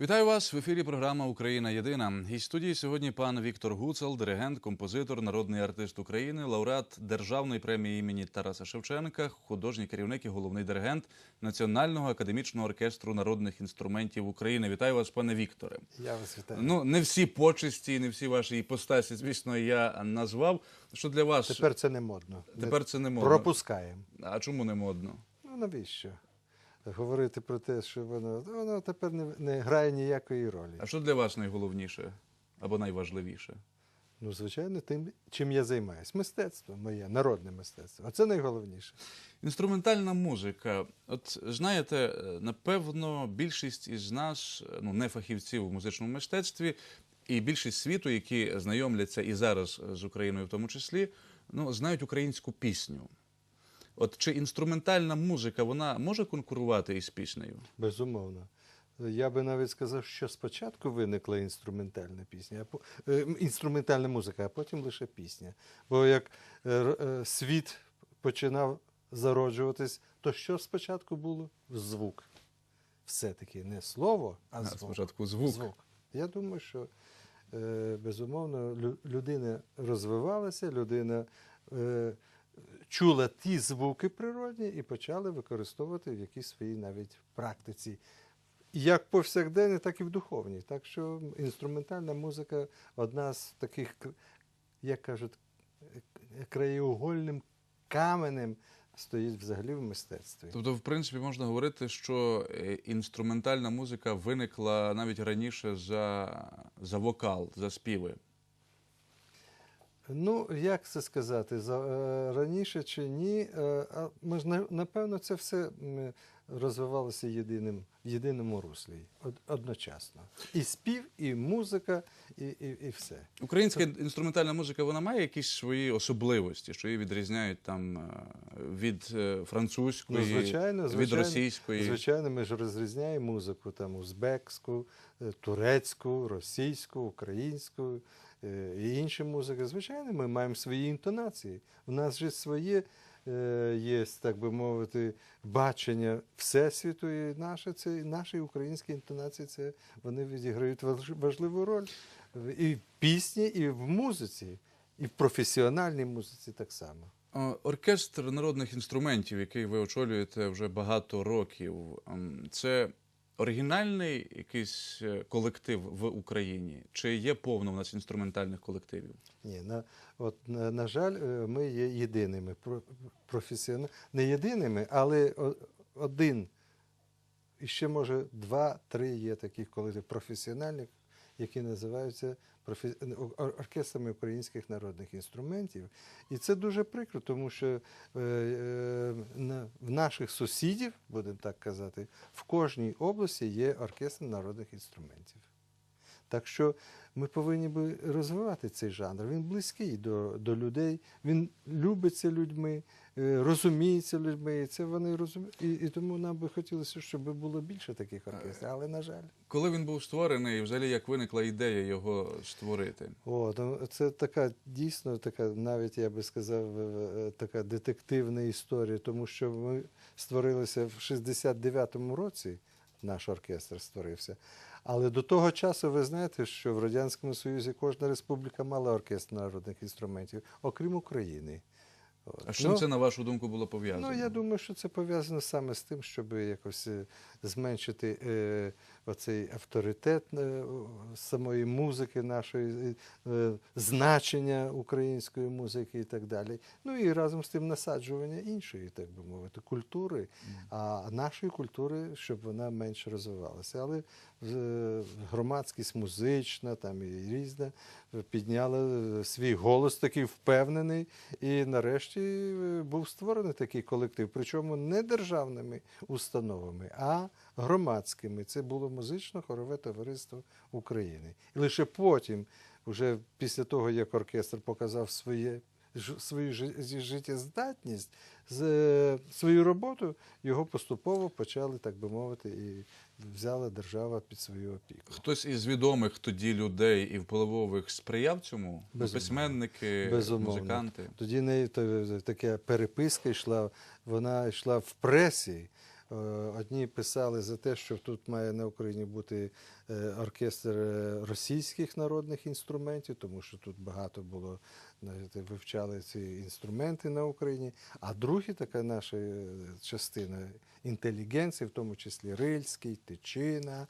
Вітаю вас в ефірі. Програма Україна Єдина. Із студії сьогодні пан Віктор Гуцел, диригент, композитор, народний артист України, лауреат державної премії імені Тараса Шевченка, художній керівник і головний диригент Національного академічного оркестру народних інструментів України. Вітаю вас, пане Вікторе. Я вас вітаю. Ну не всі почесті, не всі ваші іпостасі, звісно, я назвав. Що для вас Тепер це не модно. Тепер це не модно. Пропускаємо. А чому не модно? Ну навіщо? Говорити про те, що воно, воно тепер не, не грає ніякої ролі. А що для вас найголовніше або найважливіше? Ну, звичайно, тим, чим я займаюся. Мистецтво моє, народне мистецтво. А це найголовніше. Інструментальна музика. От знаєте, е, напевно, більшість із нас, е, ну не фахівців у музичному мистецтві, і більшість світу, які знайомляться і зараз з Україною, в тому числі, ну знають українську пісню. От чи інструментальна музика вона може конкурувати із піснею? Безумовно. Я би навіть сказав, що спочатку виникла інструментальна пісня, а по- е, інструментальна музика, а потім лише пісня. Бо як е, е, світ починав зароджуватись, то що спочатку було? Звук. Все-таки не слово, а А, звук. спочатку звук. Я думаю, що безумовно людина розвивалася, людина чула ті звуки природні і почали використовувати в якійсь своїй навіть практиці. Як повсякденній, так і в духовній. Так що інструментальна музика одна з таких, як кажуть, краєугольним каменем стоїть взагалі в мистецтві. Тобто, в принципі, можна говорити, що е, інструментальна музика виникла навіть раніше за, за вокал, за співи. Ну, як це сказати, за, е, раніше чи ні, е, ми ж на- напевно це все розвивалося єдиним, в єдиному руслі од- одночасно. І спів, і музика, і, і, і все. Українська інструментальна музика вона має якісь свої особливості, що її відрізняють там е, від французької, Ну, звичайно, від російської. Звичайно, ми ж розрізняємо музику там узбекську, турецьку, російську, українську і інші музики. Звичайно, ми маємо свої інтонації. У нас же своє е, є, так би мовити, бачення всесвіту, і наше це наші українські інтонації. Це вони відіграють важ- важливу роль і в пісні, і в музиці, і в професіональній музиці так само. Е, Оркестр народних інструментів, який ви очолюєте вже багато років, ем, це оригінальний якийсь е, колектив в Україні? Чи є повно в нас інструментальних колективів? Ні, на, от, на, на жаль, е, ми є єдиними професіонально не єдиними, але один, і ще може два-три є таких колективів професіональних, які називаються оркестрами українських народних інструментів. І це дуже прикро, тому що е, е, в наших сусідів, будемо так казати, в кожній області є оркестр народних інструментів. Так що ми повинні би розвивати цей жанр. Він близький до, до людей, він любиться людьми, е, розуміється людьми. І це вони розуміють. І, і тому нам би хотілося, щоб було більше таких оркестрів. Але на жаль, Коли він був створений, і взагалі як виникла ідея його створити? О, ну, це така дійсно така, навіть я би сказав, е, е, така детективна історія, тому що ми створилися в 69-му році. Наш оркестр створився. Але до того часу ви знаєте, що в Радянському Союзі кожна республіка мала оркестр народних інструментів, окрім України. А з чим Ну, це, на вашу думку, було пов'язано? Ну, я думаю, що це пов'язано саме з тим, щоб якось е, зменшити е, оцей авторитет е, самої музики, нашої е, значення української музики і так далі. Ну і разом з тим насаджування іншої, так би мовити, культури, а нашої культури, щоб вона менше розвивалася. Але е, громадськість музична, там і різна, е, підняла е, свій голос такий впевнений, і нарешті е, був створений такий колектив, причому не державними установами, а громадськими. Це було музично-хорове товариство України. І лише потім, вже після того, як оркестр показав своє. Свою жи- життєздатність, е, свою роботу його поступово почали, так би мовити, і взяла держава під свою опіку. Хтось із відомих тоді людей і впливових сприяв цьому? Безумовно. Письменники, Безумовно. музиканти. Тоді не та- така переписка йшла, вона йшла в пресі. Е, Одні писали за те, що тут має на Україні бути е, оркестр е, російських народних інструментів, тому що тут багато було вивчали ці інструменти на Україні. А другі така наша частина інтелігенції, в тому числі Рильський, Тичина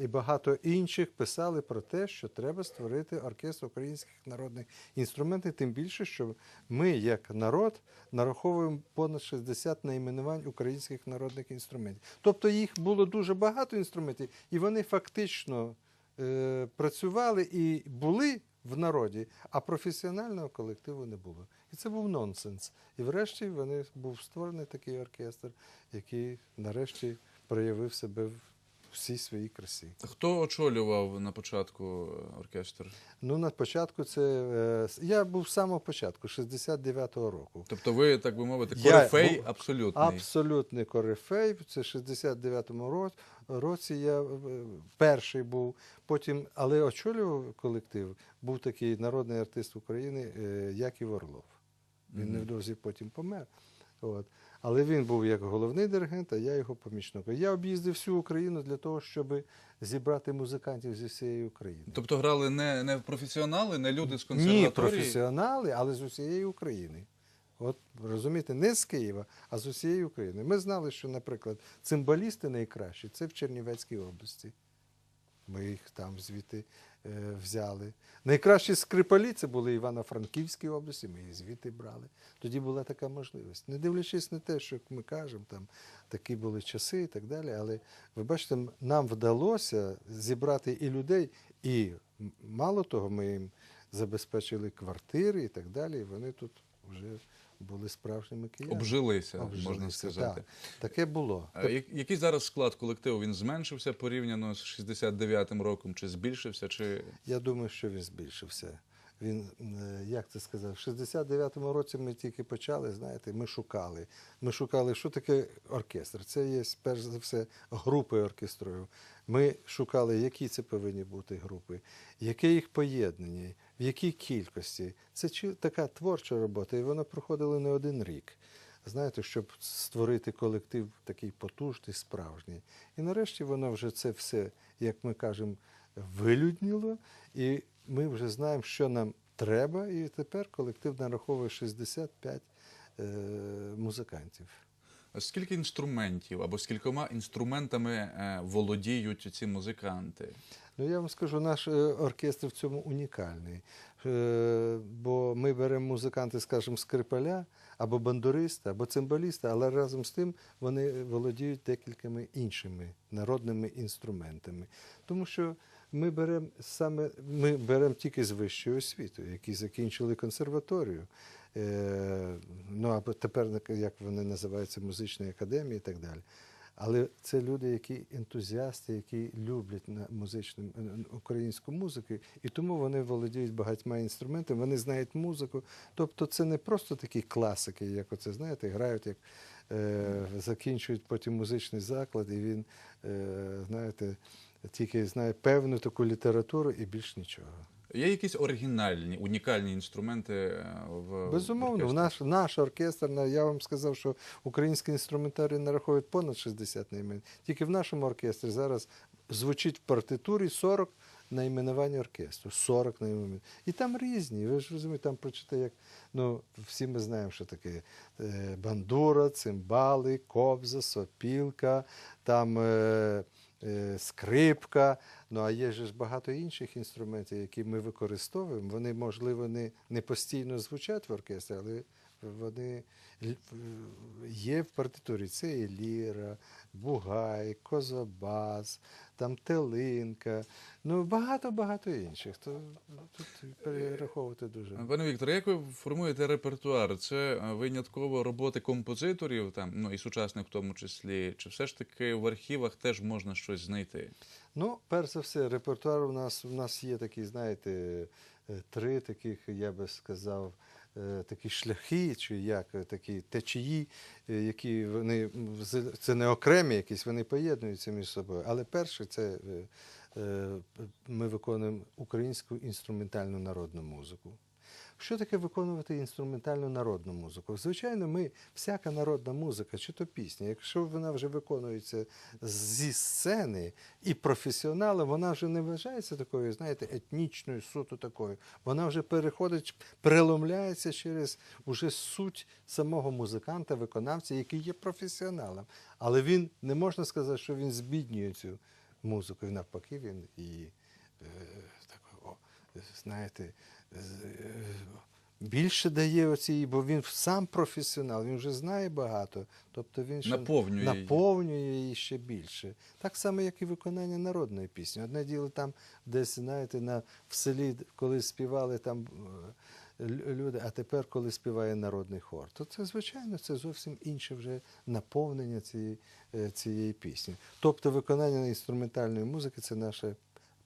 і багато інших писали про те, що треба створити оркестр українських народних інструментів, тим більше, що ми, як народ, нараховуємо понад 60 найменувань українських народних інструментів. Тобто їх було дуже багато інструментів, і вони фактично е, працювали і були в народі, а професіонального колективу не було. І це був нонсенс. І врешті вони був створений такий оркестр, який нарешті проявив себе в всій своїй красі. Хто очолював на початку е, оркестр? Ну, на початку це е, я був з самого початку, 69-го року. Тобто ви, так би мовити, корифей був абсолютний. Абсолютний корифей. Це 69-му році я перший був. Потім, але очолював колектив, був такий народний артист України е, Яків Орлов. Він невдовзі потім помер. От. Але він був як головний диригент, а я його помічник. Я об'їздив всю Україну для того, щоб зібрати музикантів зі всієї України. Тобто грали не, не професіонали, не люди з Ні, консерваторії? професіонали, але з усієї України. От розумієте, не з Києва, а з усієї України. Ми знали, що, наприклад, цимбалісти найкращі це в Чернівецькій області. Ми їх там звідти взяли. Найкращі скрипалі це були Івано-Франківській області, ми їх звідти брали. Тоді була така можливість. Не дивлячись на те, що ми кажемо, там такі були часи і так далі. Але ви бачите, нам вдалося зібрати і людей, і мало того, ми їм забезпечили квартири і так далі. І вони тут вже були справжніми киянами. Обжилися, можна сказати. Так, таке було. А я- Який зараз склад колективу? Він зменшився порівняно з 69-м роком? Чи збільшився, чи Я думаю, що він збільшився. Він, е, як це сказав, в 69-му році ми тільки почали, знаєте, ми шукали. Ми шукали, що таке оркестр. Це є, перш за все, групи оркестрою. Ми шукали, які це повинні бути групи, яке їх поєднання, в якій кількості. Це така творча робота, і вона проходила не один рік. Знаєте, щоб створити колектив такий потужний, справжній. І нарешті воно вже це все, як ми кажемо, вилюдніло, і ми вже знаємо, що нам треба, і тепер колектив нараховує 65 е, музикантів. скільки інструментів або скількома інструментами е, володіють ці музиканти? Ну, я вам скажу, наш е, оркестр в цьому унікальний. Бо ми беремо музиканти, скажімо, скрипаля, або бандуриста, або цимбаліста, але разом з тим вони володіють декількома іншими народними інструментами. Тому що ми беремо саме ми беремо тільки з вищої освіти, які закінчили консерваторію. Е, ну або тепер як вони називаються музичні академії і так далі. Але це люди, які ентузіасти, які люблять на музичну е, українську музику, і тому вони володіють багатьма інструментами, вони знають музику. Тобто це не просто такі класики, як оце, знаєте, грають, як е, закінчують потім музичний заклад, і він, е, знаєте, тільки знає певну таку літературу і більш нічого. Є якісь оригінальні, унікальні інструменти е, в Безумовно, оркестрі? наш, наш оркестр, я вам сказав, що український інструментарій нараховує понад 60 наймен. Тільки в нашому оркестрі зараз звучить в партитурі 40 найменувань оркестру. 40 найменувань. І там різні. Ви ж розумієте, там прочитайте, як ну, всі ми знаємо, що таке е, бандура, цимбали, кобза, сопілка, там. Е, скрипка. Ну а є ж багато інших інструментів, які ми використовуємо. Вони, можливо, не, не постійно звучать в оркестрі, але вони є в партитурі. Це і ліра, бугай, козобас, там телинка. Ну багато-багато інших. То тут перераховувати дуже. Пане Вікторе, як ви формуєте репертуар? Це е, винятково роботи композиторів, там, ну і сучасних в тому числі, чи все ж таки в архівах теж можна щось знайти? Ну, перш за все, репертуар у нас у нас є такі, знаєте, е, три таких, я би сказав, такі шляхи, чи як е, такі течії, е, які вони це не окремі якісь, вони поєднуються між собою. Але перше це е, е, ми виконуємо українську інструментальну народну музику. Що таке виконувати інструментальну народну музику? Звичайно, ми, всяка народна музика, чи то пісня, якщо вона вже виконується зі сцени і професіоналом, вона вже не вважається такою, знаєте, етнічною, суто такою. Вона вже переходить, переломляється через уже суть самого музиканта, виконавця, який є професіоналом. Але він не можна сказати, що він збіднює цю музику. Навпаки, він і е, так, знаєте, більше дає оцій, бо він сам професіонал, він вже знає багато. Тобто він ще Наповнює її. наповнює її ще більше. Так само, як і виконання народної пісні. Одне діло там десь, знаєте, на, в селі, коли співали там е, люди, а тепер, коли співає народний хор, то це, звичайно, це зовсім інше вже наповнення цієї, е, цієї пісні. Тобто виконання інструментальної музики це наше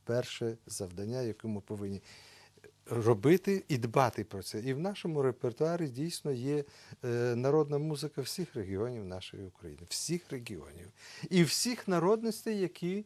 перше завдання, яке ми повинні робити і дбати про це. І в нашому репертуарі дійсно є е, народна музика всіх регіонів нашої України, всіх регіонів і всіх народностей, які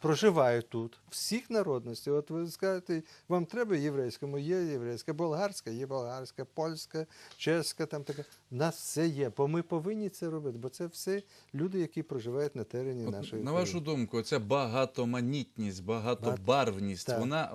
проживають тут. Всіх народностей. От ви скажете, вам треба єврейському, є єврейська, болгарська, є болгарська, польська, чеська, там така. У нас все є, бо ми повинні це робити, бо це все люди, які проживають на терені От, нашої на вашу думку, ця багатоманітність, багатобарвність, Так. вона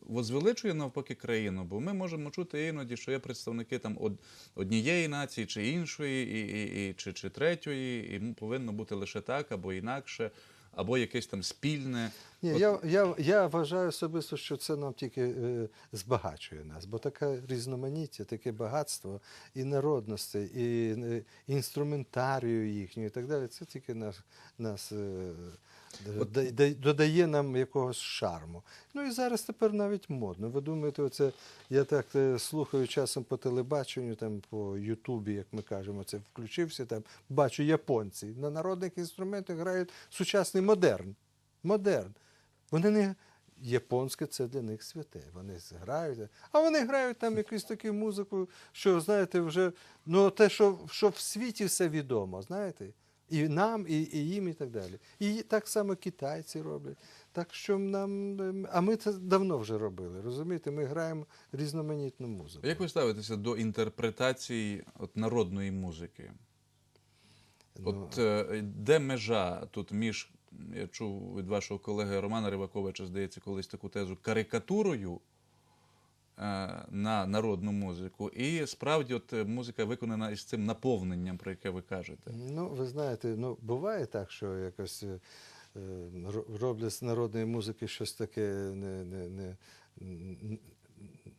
возвеличує навпаки країну, бо ми можемо чути іноді, що є представники там од- однієї нації чи іншої, і, і, і, чи, чи третьої, і повинно бути лише так або інакше, або якесь там спільне. Ні, От- я, я, я вважаю особисто, що це нам тільки е, збагачує нас, бо таке різноманіття, таке багатство і народності, і е, інструментарію їхню, і так далі, це тільки нас, нас е, да- додає нам якогось шарму. Ну і зараз тепер навіть модно. Ви думаєте, оце я так е, слухаю часом по телебаченню, там по Ютубі, як ми кажемо, це включився там, бачу японці на народних інструментах грають сучасний модерн. Модерн. Вони не. Японське це для них святе. Вони грають, а вони грають там якусь таку музику, що, знаєте, вже ну, те, що, що в світі все відомо, знаєте, і нам, і, і їм, і так далі. І так само китайці роблять. Так що нам. А ми це давно вже робили. Розумієте, ми граємо різноманітну музику. Як ви ставитеся до інтерпретації от, народної музики? Ну, От е, де межа тут між, я чув від вашого колеги Романа Риваковича, здається, колись таку тезу карикатурою на народну музику, і справді от е, музика виконана із цим наповненням, про яке ви кажете. Ну, ви знаєте, ну буває так, що якось е, е, роблять з народної музики щось таке не, не, не,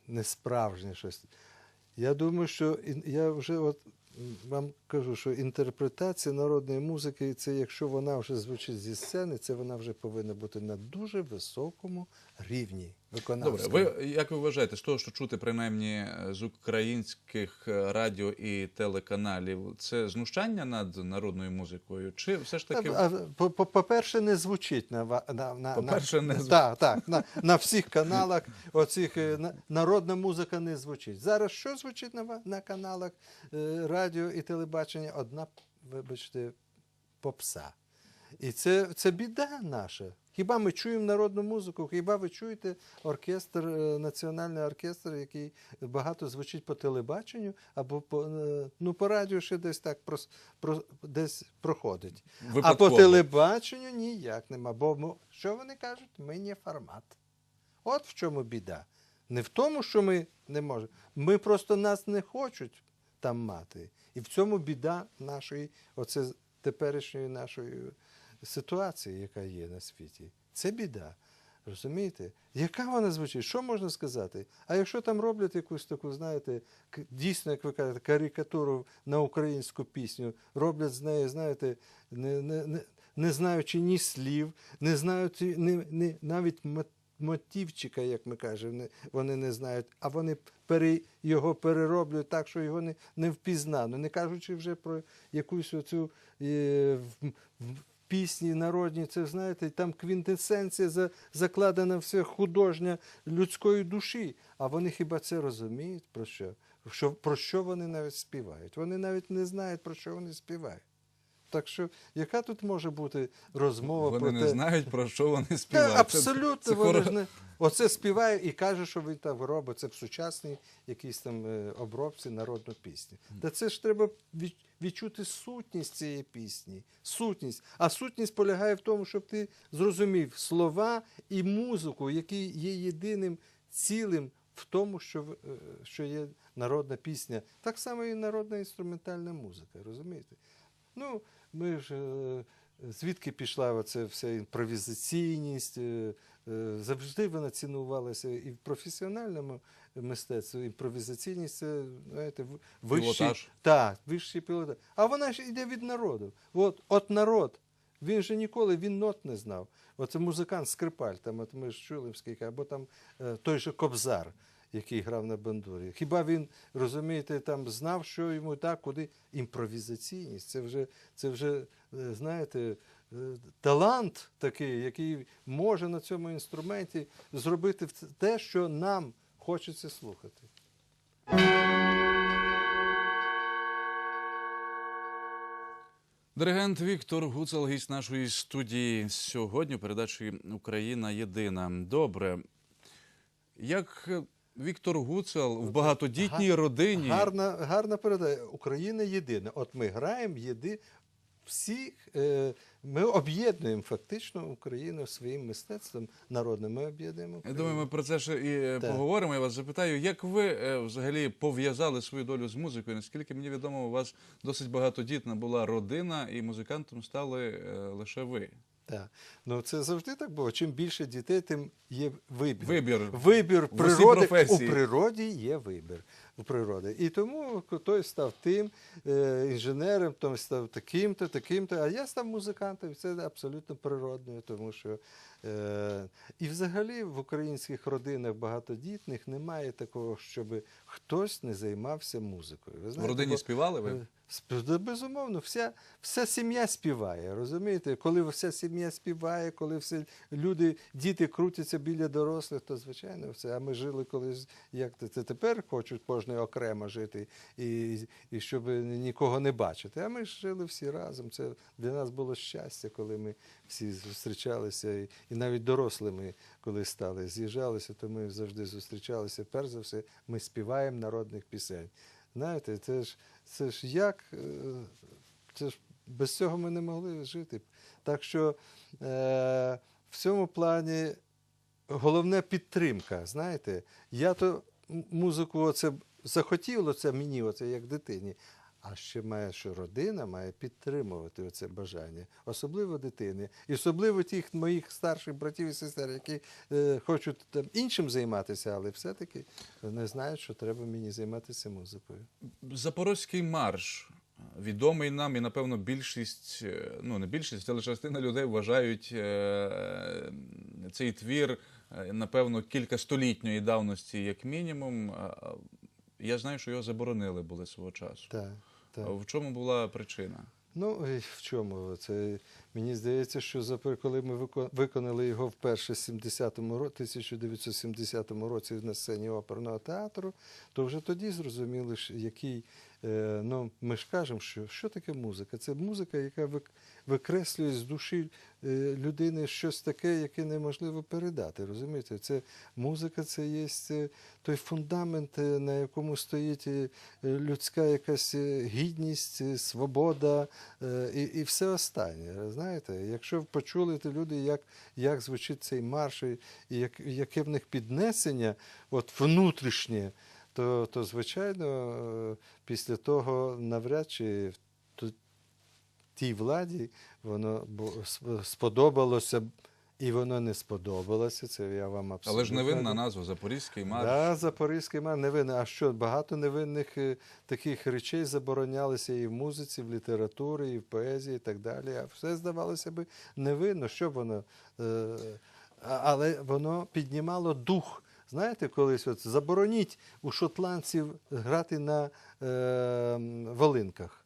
не справжнє щось. Я думаю, що я вже от вам кажу, що інтерпретація народної музики, це якщо вона вже звучить зі сцени, це вона вже повинна бути на дуже високому рівні Добре, ви як ви вважаєте, з того, що чути принаймні е, з українських е, радіо і телеканалів, це знущання над народною музикою? Чи все ж таки по- по- По-перше, не звучить на, на, на, По-перше, не звучить. так, так, на, на всіх каналах оцих, е, на- народна музика не звучить. Зараз що звучить на, на каналах радіо і телебачення? Одна, вибачте, попса. І це, це біда наша. Хіба ми чуємо народну музику? Хіба ви чуєте оркестр, е, національний оркестр, який багато звучить по телебаченню, або по, е, ну, по радіо ще десь так прос, про, десь проходить. А по телебаченню ніяк нема. Бо ми, що вони кажуть? Ми не формат. От в чому біда. Не в тому, що ми не можемо. Ми просто нас не хочуть там мати. І в цьому біда нашої, оце теперішньої нашої ситуації, яка є на світі. Це біда. Розумієте? Яка вона звучить? Що можна сказати? А якщо там роблять якусь таку, знаєте, дійсно, як ви кажете, карикатуру на українську пісню, роблять з неї, знаєте, не, не, не, не знаючи ні слів, не знаючи ні, ні, навіть мо- мотивчика, як ми кажемо, не, вони не знають, а вони пере, його перероблюють так, що його не, не впізнано, не кажучи вже про якусь оцю е, в, в, пісні народні, це знаєте, там квінтесенція закладена все художня людської душі. А вони хіба це розуміють про що? Про що вони навіть співають? Вони навіть не знають, про що вони співають. Так що, яка тут може бути розмова Вони про не знають, про що вони співають. Це- абсолютно, це вони хоро- ж не... Оце співає і каже, що він там робить. Це в сучасній якійсь там е, обробці народної пісні. Та це ж треба відчути сутність цієї пісні. Сутність. А сутність полягає в тому, щоб ти зрозумів слова і музику, які є єдиним цілим в тому, що, е, що є народна пісня. Так само і народна інструментальна музика, розумієте? Ну, ми ж е, звідки пішла оця вся імпровізаційність, е, е, завжди вона цінувалася і в професіональному мистецтві. Імпровізаційність це знаєте, вищий, Пілотаж. так, вищий пілотаж. А вона ж йде від народу. От, от народ. Він же ніколи він нот не знав. Оце музикант Скрипаль, там от ми ж чули скільки, або там той же Кобзар, який грав на бандурі. Хіба він, розумієте, там знав, що йому так, куди імпровізаційність. Це вже, це вже е, знаєте, е, талант такий, який може на цьому інструменті зробити те, що нам хочеться слухати. Диригент Віктор Гуцел, гість нашої студії сьогодні у передачі Україна єдина. Добре. Як Віктор Гуцел в багатодітній Га- родині Гарна, гарна передача. Україна єдина. От ми граємо єди. Всіх е, ми об'єднуємо фактично Україну своїм мистецтвом народним. Ми об'єднуємо Я думаю, ми про це ще і е, Так. поговоримо. Я вас запитаю, як ви е, взагалі пов'язали свою долю з музикою? Наскільки мені відомо, у вас досить багатодітна була родина, і музикантом стали е, лише ви. Так. Ну це завжди так було. Чим більше дітей, тим є вибір. Вибір. Вибір В усій природи. У професії. природі є вибір. У природи. І тому той став тим е, інженером, той став таким-то, таким-то. А я став музикантом. І Це абсолютно природно, тому що е, і взагалі в українських родинах багатодітних немає такого, щоб хтось не займався музикою. Ви В родині бо- співали ви? Е, Безумовно, вся, вся сім'я співає, розумієте? Коли вся сім'я співає, коли всі люди, діти крутяться біля дорослих, то звичайно все. А ми жили колись, як це, це тепер хочуть кожен окремо жити, і, і щоб нікого не бачити. А ми ж жили всі разом. Це для нас було щастя, коли ми всі зустрічалися, і, і навіть дорослими, коли стали, з'їжджалися, то ми завжди зустрічалися. Перш за все, ми співаємо народних пісень. Знаєте, це ж, це ж як, е, це ж без цього ми не могли жити. Так що е, в цьому плані головне підтримка. Знаєте, я то музику оце захотіло це мені, оце як дитині. А ще має, що родина має підтримувати це бажання, особливо дитини, і особливо тих моїх старших братів і сестер, які е, хочуть там іншим займатися, але все-таки не знають, що треба мені займатися музикою. Запорозький марш. Відомий нам, і напевно більшість, е, ну не більшість, але частина людей вважають е, цей твір, е, напевно, кількастолітньої давності, як мінімум. Я знаю, що його заборонили були свого часу. Так, так. А В чому була причина? Ну, і в чому це? Мені здається, що коли ми вико- виконали його вперше в 70-му ро- 1970 році на сцені оперного театру, то вже тоді зрозуміли, який. Е, Ну, ми ж кажемо, що, що таке музика? Це музика, яка вик- викреслює з душі е, людини щось таке, яке неможливо передати. Розумієте? Це музика, це є той фундамент, е, на якому стоїть людська якась гідність, свобода і, і все останнє. Знаєте, якщо почули ті люди, як, як звучить цей марш, і як, яке в них піднесення, от внутрішнє, то, то звичайно, е, після того навряд чи в тій владі воно сподобалося б, і воно не сподобалося. Це я вам абсолютно. Але ж невинна назва Запорізький марш. Да, Запорізький мер невинний. А що, багато невинних е, таких речей заборонялися і в музиці, і в літературі, і в поезії, і так далі. А все здавалося би невинно. Що воно? Е, але воно піднімало дух. Знаєте, колись от забороніть у шотландців грати на е, м, волинках.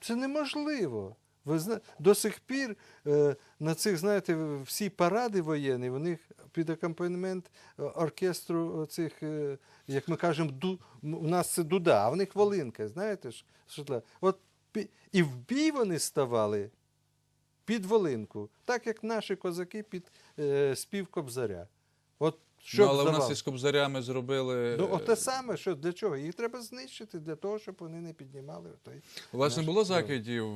Це неможливо. Ви зна... До сих пір е, на цих, знаєте, всі паради воєнні, в них під акомпанемент е, оркестру цих, як ми кажемо, ду... у нас це дуда, а в них волинка, знаєте ж, Шотла- От і в бій вони ставали під волинку, так як наші козаки під е, спів Кобзаря. От що ну, але в нас із кобзарями зробили. Ну, е, от те саме, що для чого? Їх треба знищити для того, щоб вони не піднімали той. Власне, наш було народ. закидів,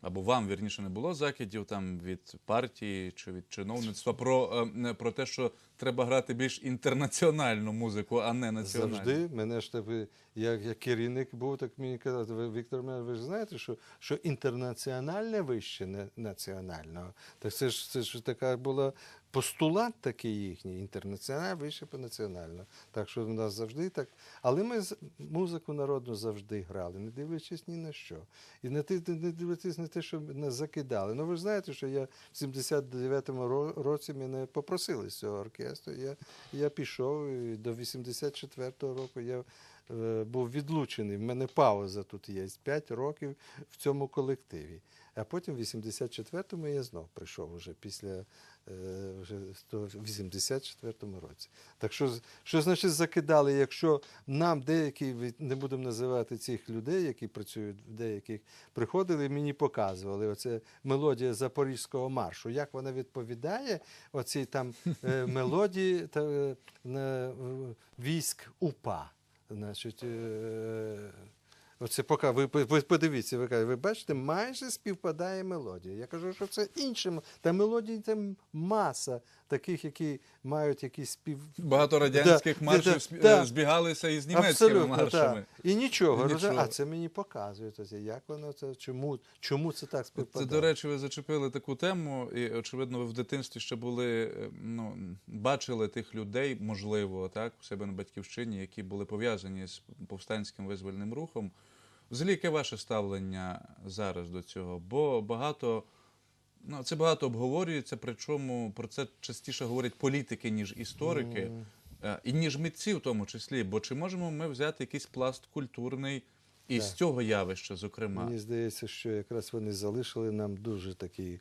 або вам вірніше не було закидів там від партії чи від чиновництва про, е, про те, що треба грати більш інтернаціональну музику, а не національну. Завжди мене ж тебе, як, як керівник був, так мені казали, ви, Віктор, ви ж знаєте, що, що інтернаціональне вище не національного. Так це ж це ж така була постулат такий їхній, інтернаціональне вище по національного. Так що в нас завжди так. Але ми музику народну завжди грали, не дивлячись ні на що. І не, дивлячись на те, що нас закидали. Ну ви ж знаєте, що я в 79-му році мене попросили з цього оркестру. Я, я пішов і до 84-го року я е, був відлучений. В мене пауза тут є. 5 років в цьому колективі. А потім в 84-му я знов прийшов уже після вже в 84-му році. Так що, що значить закидали, якщо нам деякі, не будемо називати цих людей, які працюють в деяких, приходили, мені показували оце мелодія Запорізького маршу. Як вона відповідає оцій там е, мелодії та, е, е, військ УПА. Значить, е, Оце поки ви, ви подивіться, ви кажете, ви бачите, майже співпадає мелодія. Я кажу, що це інше. Та мелодій там маса таких, які мають якісь спів. Багато радянських Да, маршів да, да. збігалися із німецькими Абсолютно, маршами. так. І нічого. І нічого. А це мені показує. Оце, як воно це, чому, чому це так Це, до речі, ви зачепили таку тему, і очевидно, ви в дитинстві ще були, е, ну, бачили тих людей, можливо, так, у себе на батьківщині, які були пов'язані з повстанським визвольним рухом. Взагалі, яке ваше ставлення зараз до цього? Бо багато, ну, це багато обговорюється, причому про це частіше говорять політики, ніж історики, е, і ніж митці в тому числі. Бо чи можемо ми взяти якийсь пласт культурний із Так. цього явища, зокрема? Мені здається, що якраз вони залишили нам дуже такий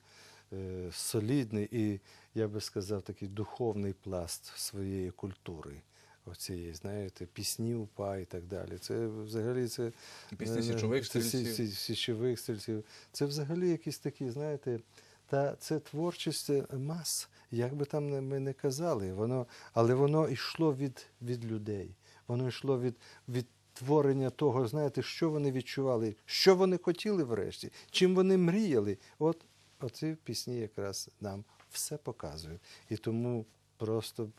е, солідний і, я би сказав, такий духовний пласт своєї культури. Оцієї, знаєте, пісні УПА і так далі. Це взагалі це Пісні е, січових стрільців. сі- січових стрільців. Це взагалі якісь такі, знаєте, та це творчість е, мас, як би там ми не казали, воно, але воно йшло від, від людей. Воно йшло від, від творення того, знаєте, що вони відчували, що вони хотіли врешті, чим вони мріяли. От оці пісні якраз нам все показують. І тому просто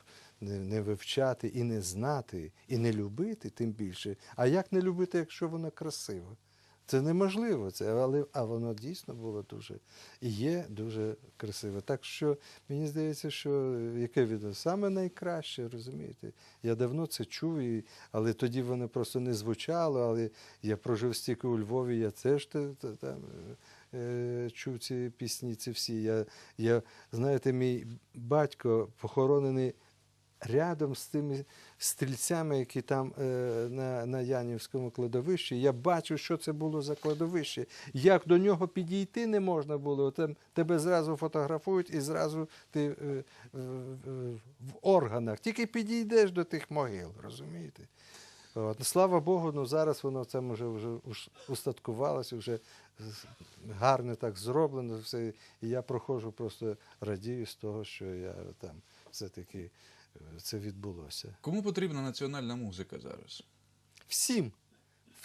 не, не вивчати і не знати, і не любити, тим більше. А як не любити, якщо воно красиво? Це неможливо, це, але а воно дійсно було дуже і є дуже красиво. Так що мені здається, що яке відео саме найкраще, розумієте? Я давно це чув, і, але тоді воно просто не звучало. Але я прожив стільки у Львові, я те- те- там. е, Чув ці пісні, ці всі. Я, я, знаєте, мій батько похоронений рядом з тими стрільцями, які там е, на, на Янівському кладовищі. Я бачив, що це було за кладовище. Як до нього підійти не можна було. Там тебе зразу фотографують і зразу ти е, е, в- органах. Тільки підійдеш до тих могил, розумієте? От. Ну, Слава Богу, ну зараз воно це вже, вже устаткувалося, вже гарно так зроблено все. І я проходжу, просто радію з того, що я там все-таки це відбулося. Кому потрібна національна музика зараз? Всім,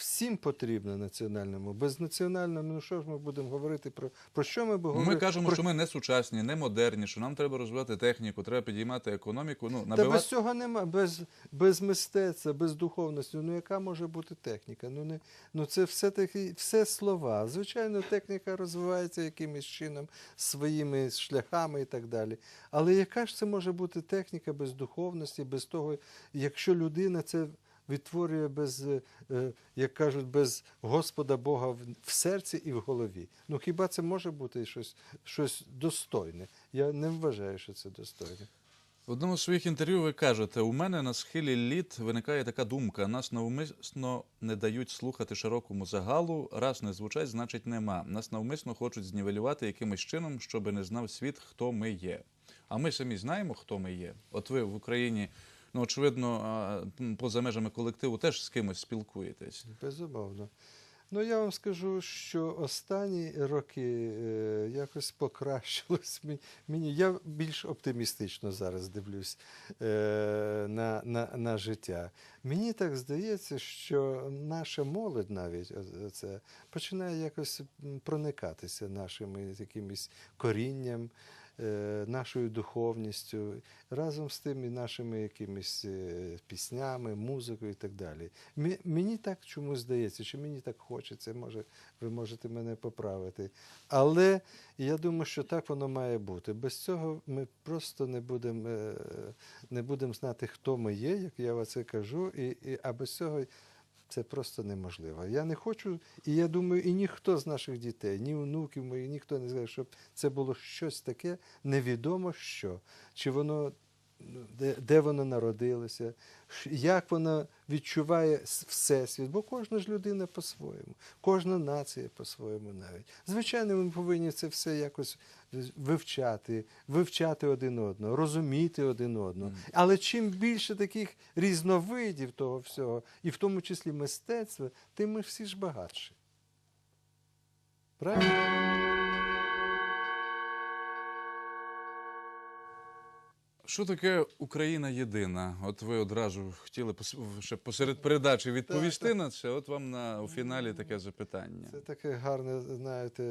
всім потрібно національному. Без національного, ну що ж ми будемо говорити про, про що ми будемо Ми кажемо, про... що ми не сучасні, не модерні, що нам треба розвивати техніку, треба підіймати економіку. Ну, Та набивати... без цього нема, без, без мистецтва, без духовності. Ну яка може бути техніка? Ну, не, ну це все таки все слова. Звичайно, техніка розвивається якимось чином, своїми шляхами і так далі. Але яка ж це може бути техніка без духовності, без того, якщо людина це відтворює без, е, е, як кажуть, без Господа Бога в, серці і в голові? Ну хіба це може бути щось, щось достойне? Я не вважаю, що це достойне. В одному з своїх інтерв'ю ви кажете: у мене на схилі літ виникає така думка: нас навмисно не дають слухати широкому загалу. Раз не звучать, значить нема. Нас навмисно хочуть знівелювати якимось чином, щоби не знав світ, хто ми є. А ми самі знаємо, хто ми є. От ви в Україні, ну очевидно, поза межами колективу теж з кимось спілкуєтесь. Безумовно. Ну, я вам скажу, що останні роки е, якось покращилось мені. Я більш оптимістично зараз дивлюсь е, на, на, на життя. Мені так здається, що наша молодь навіть це починає якось проникатися нашими якимось корінням. Е, Нашою духовністю, разом з тим і нашими якимись е, піснями, музикою і так далі. Мені так чомусь здається, чи мені так хочеться, може, ви можете мене поправити. Але я думаю, що так воно має бути. Без цього ми просто не будемо е, не будем знати, хто ми є, як я оце кажу, і, і, а без цього це просто неможливо. Я не хочу, і я думаю, і ніхто з наших дітей, ні внуків моїх, ніхто не знає, щоб це було щось таке невідомо що. Чи воно де, де воно народилося, як воно відчуває всесвіт, бо кожна ж людина по-своєму, кожна нація по-своєму навіть. Звичайно, ми повинні це все якось вивчати, вивчати один одного, розуміти один одного. Але чим більше таких різновидів того всього, і в тому числі мистецтва, тим ми всі ж багатші. Правильно? Що таке Україна єдина? От ви одразу хотіли ще посеред передачі відповісти на це. От вам на у фіналі таке запитання. Це таке гарне, знаєте,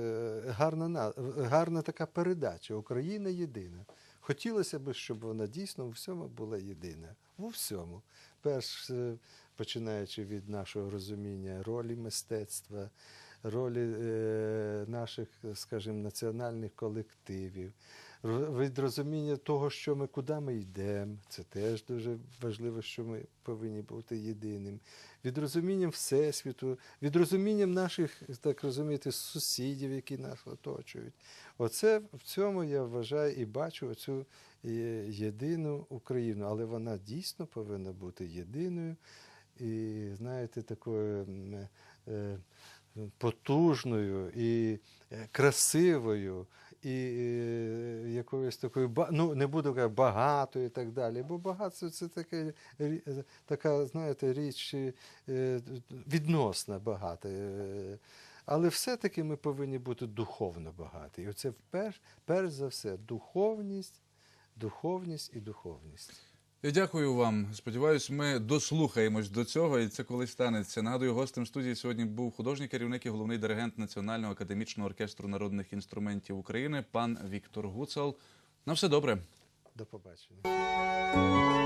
гарна, на- гарна така передача. Україна єдина. Хотілося б, щоб вона дійсно у всьому була єдина. У всьому. Перш е, починаючи від нашого розуміння ролі мистецтва, ролі е, наших, скажімо, національних колективів, від розуміння того, що ми, куди ми йдемо. Це теж дуже важливо, що ми повинні бути єдиним. Від розуміння Всесвіту, від розуміння наших, так розумієте, сусідів, які нас оточують. Оце в цьому я вважаю і бачу оцю е, єдину Україну, але вона дійсно повинна бути єдиною і, знаєте, такою е, потужною і е, красивою, і е, якоюсь такою, ну не буду казати багатою і так далі, бо багатство це таке, е, така, знаєте, річ відносна багата. Але все-таки ми повинні бути духовно багаті. І оце перш, перш за все духовність, духовність і духовність. Я дякую вам. Сподіваюсь, ми дослухаємось до цього, і це колись станеться. Нагадую, гостем студії сьогодні був художній керівник і головний диригент Національного академічного оркестру народних інструментів України, пан Віктор Гуцал. На все добре. До побачення.